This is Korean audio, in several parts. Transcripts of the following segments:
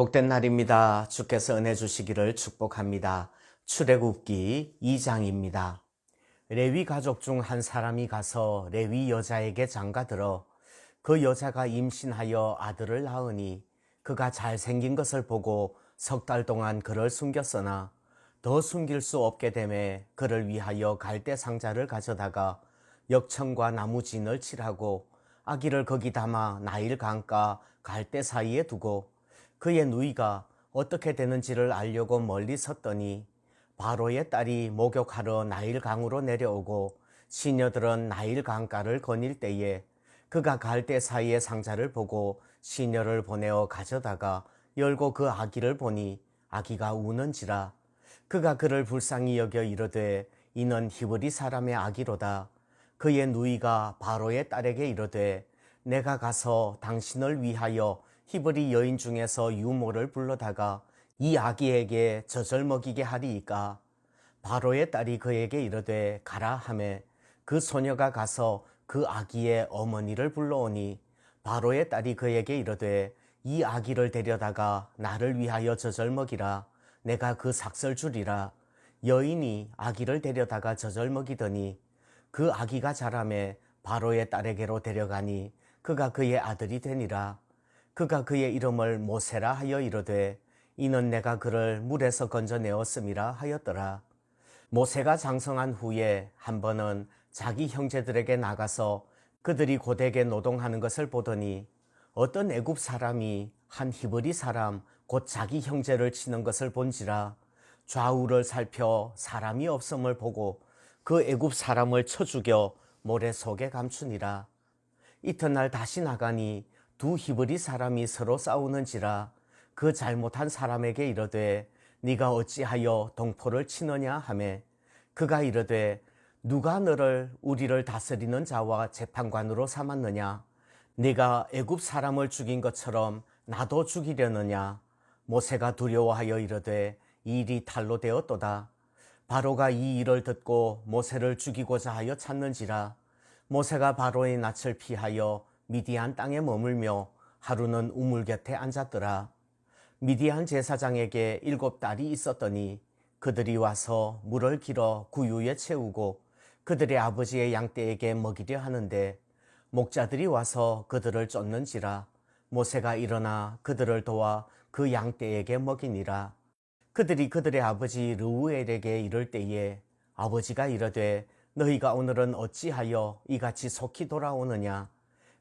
복된 날입니다. 주께서 은혜 주시기를 축복합니다. 출애굽기 2장입니다. 레위 가족 중 한 사람이 가서 레위 여자에게 장가들어 그 여자가 임신하여 아들을 낳으니 그가 잘생긴 것을 보고 석 달 동안 그를 숨겼으나 더 숨길 수 없게 되매 그를 위하여 갈대 상자를 가져다가 역청과 나무진을 칠하고 아기를 거기 담아 나일 강가 갈대 사이에 두고 그의 누이가 어떻게 되는지를 알려고 멀리 섰더니 바로의 딸이 목욕하러 나일 강으로 내려오고 시녀들은 나일 강가를 거닐 때에 그가 갈대 사이의 상자를 보고 시녀를 보내어 가져다가 열고 그 아기를 보니 아기가 우는지라 그가 그를 불쌍히 여겨 이르되 이는 히브리 사람의 아기로다. 그의 누이가 바로의 딸에게 이르되 내가 가서 당신을 위하여 히브리 여인 중에서 유모를 불러다가 이 아기에게 젖을 먹이게 하리이까? 바로의 딸이 그에게 이르되 가라 하매 그 소녀가 가서 그 아기의 어머니를 불러오니 바로의 딸이 그에게 이르되 이 아기를 데려다가 나를 위하여 젖을 먹이라. 내가 그 삭설 주리라. 여인이 아기를 데려다가 젖을 먹이더니 그 아기가 자라매 바로의 딸에게로 데려가니 그가 그의 아들이 되니라 그가 그의 이름을 모세라 하여 이르되 이는 내가 그를 물에서 건져내었음이라 하였더라. 모세가 장성한 후에 한 번은 자기 형제들에게 나가서 그들이 고되게 노동하는 것을 보더니 어떤 애굽 사람이 한 히브리 사람 곧 자기 형제를 치는 것을 본지라 좌우를 살펴 사람이 없음을 보고 그 애굽 사람을 쳐 죽여 모래 속에 감추니라. 이튿날 다시 나가니 두 히브리 사람이 서로 싸우는지라 그 잘못한 사람에게 이르되 네가 어찌하여 동포를 치느냐 하매 그가 이르되 누가 너를 우리를 다스리는 자와 재판관으로 삼았느냐? 네가 애굽 사람을 죽인 것처럼 나도 죽이려느냐? 모세가 두려워하여 이르되 이 일이 탈로 되었도다. 바로가 이 일을 듣고 모세를 죽이고자 하여 찾는지라 모세가 바로의 낯을 피하여 미디안 땅에 머물며 하루는 우물 곁에 앉았더라. 미디안 제사장에게 일곱 딸이 있었더니 그들이 와서 물을 길어 구유에 채우고 그들의 아버지의 양떼에게 먹이려 하는데 목자들이 와서 그들을 쫓는지라 모세가 일어나 그들을 도와 그 양떼에게 먹이니라. 그들이 그들의 아버지 르우엘에게 이를 때에 아버지가 이르되 너희가 오늘은 어찌하여 이같이 속히 돌아오느냐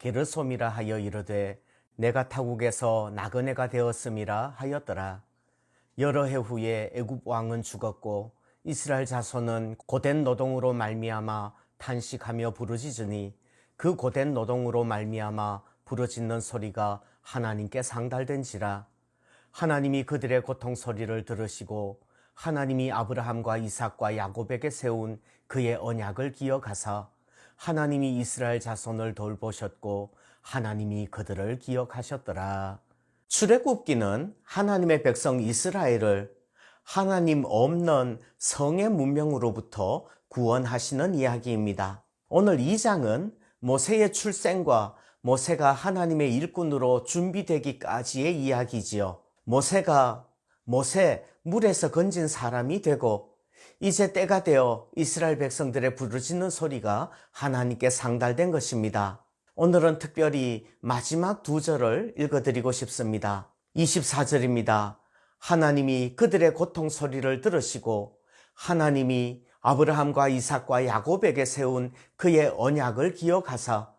게르솜이라 하여 이르되 내가 타국에서 나그네가 되었음이라 하였더라. 여러 해 후에 애굽 왕은 죽었고 이스라엘 자손은 고된 노동으로 말미암아 탄식하며 부르짖으니 그 고된 노동으로 말미암아 부르짖는 소리가 하나님께 상달된지라 하나님이 그들의 고통 소리를 들으시고 하나님이 아브라함과 이삭과 야곱에게 세운 그의 언약을 기억하사 하나님이 이스라엘 자손을 돌보셨고 하나님이 그들을 기억하셨더라. 출애굽기는 하나님의 백성 이스라엘을 하나님 없는 성의 문명으로부터 구원하시는 이야기입니다. 오늘 2장은 모세의 출생과 모세가 하나님의 일꾼으로 준비되기까지의 이야기지요. 모세가 모세 물에서 건진 사람이 되고 이제 때가 되어 이스라엘 백성들의 부르짖는 소리가 하나님께 상달된 것입니다. 오늘은 특별히 마지막 두 절을 읽어드리고 싶습니다. 24절입니다. 하나님이 그들의 고통 소리를 들으시고 하나님이 아브라함과 이삭과 야곱에게 세운 그의 언약을 기억하사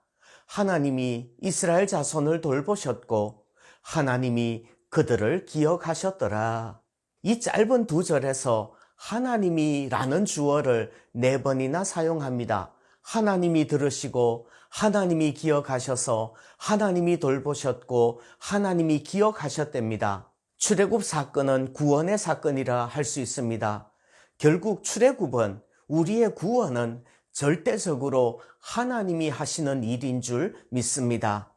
하나님이 이스라엘 자손을 돌보셨고 하나님이 그들을 기억하셨더라. 이 짧은 두 절에서 하나님이라는 주어를 네 번이나 사용합니다. 하나님이 들으시고 하나님이 기억하셔서 하나님이 돌보셨고 하나님이 기억하셨답니다. 출애굽 사건은 구원의 사건이라 할 수 있습니다. 결국 출애굽은 우리의 구원은 절대적으로 하나님이 하시는 일인 줄 믿습니다.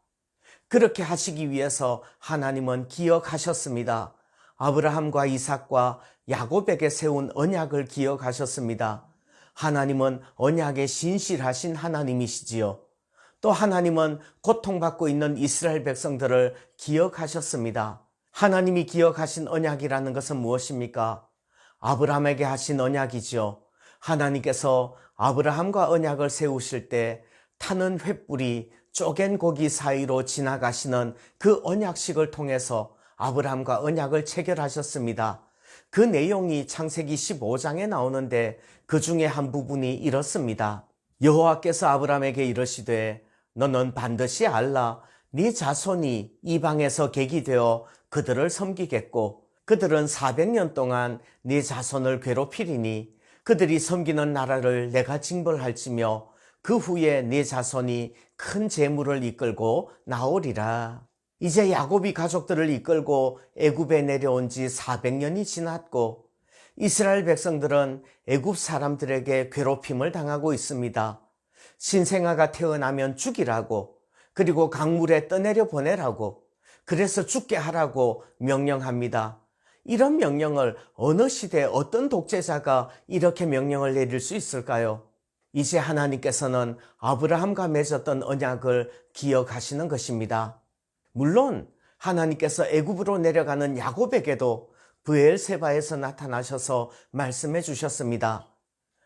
그렇게 하시기 위해서 하나님은 기억하셨습니다. 아브라함과 이삭과 야곱에게 세운 언약을 기억하셨습니다. 하나님은 언약에 신실하신 하나님이시지요. 또 하나님은 고통받고 있는 이스라엘 백성들을 기억하셨습니다. 하나님이 기억하신 언약이라는 것은 무엇입니까? 아브라함에게 하신 언약이지요. 하나님께서 아브라함과 언약을 세우실 때 타는 횃불이 쪼갠 고기 사이로 지나가시는 그 언약식을 통해서 아브라함과 언약을 체결하셨습니다. 그 내용이 창세기 15장에 나오는데 그 중에 한 부분이 이렇습니다. 여호와께서 아브라함에게 이르시되 너는 반드시 알라 네 자손이 이방에서 객이 되어 그들을 섬기겠고 그들은 400년 동안 네 자손을 괴롭히리니 그들이 섬기는 나라를 내가 징벌할지며 그 후에 네 자손이 큰 재물을 이끌고 나오리라. 이제 야곱이 가족들을 이끌고 애굽에 내려온 지 400년이 지났고 이스라엘 백성들은 애굽 사람들에게 괴롭힘을 당하고 있습니다. 신생아가 태어나면 죽이라고 그리고 강물에 떠내려 보내라고 그래서 죽게 하라고 명령합니다. 이런 명령을 어느 시대 어떤 독재자가 이렇게 명령을 내릴 수 있을까요? 이제 하나님께서는 아브라함과 맺었던 언약을 기억하시는 것입니다. 물론 하나님께서 애굽으로 내려가는 야곱에게도 브엘세바에서 나타나셔서 말씀해 주셨습니다.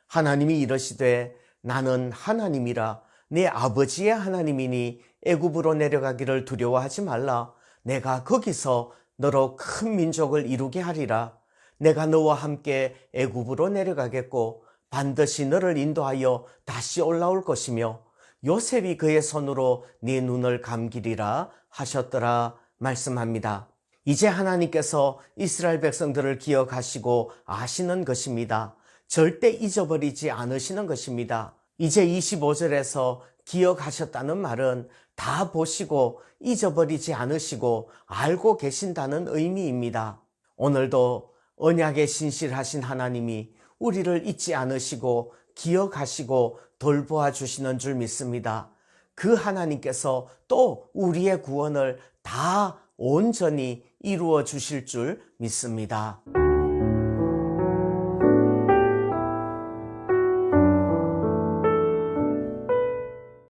하나님이 이러시되 나는 하나님이라 내 아버지의 하나님이니 애굽으로 내려가기를 두려워하지 말라. 내가 거기서 너로 큰 민족을 이루게 하리라. 내가 너와 함께 애굽으로 내려가겠고 반드시 너를 인도하여 다시 올라올 것이며 요셉이 그의 손으로 네 눈을 감기리라 하셨더라 말씀합니다. 이제 하나님께서 이스라엘 백성들을 기억하시고 아시는 것입니다. 절대 잊어버리지 않으시는 것입니다. 이제 25절에서 기억하셨다는 말은 다 보시고 잊어버리지 않으시고 알고 계신다는 의미입니다. 오늘도 언약에 신실하신 하나님이 우리를 잊지 않으시고 기억하시고 돌보아 주시는 줄 믿습니다. 그 하나님께서 또 우리의 구원을 다 온전히 이루어 주실 줄 믿습니다.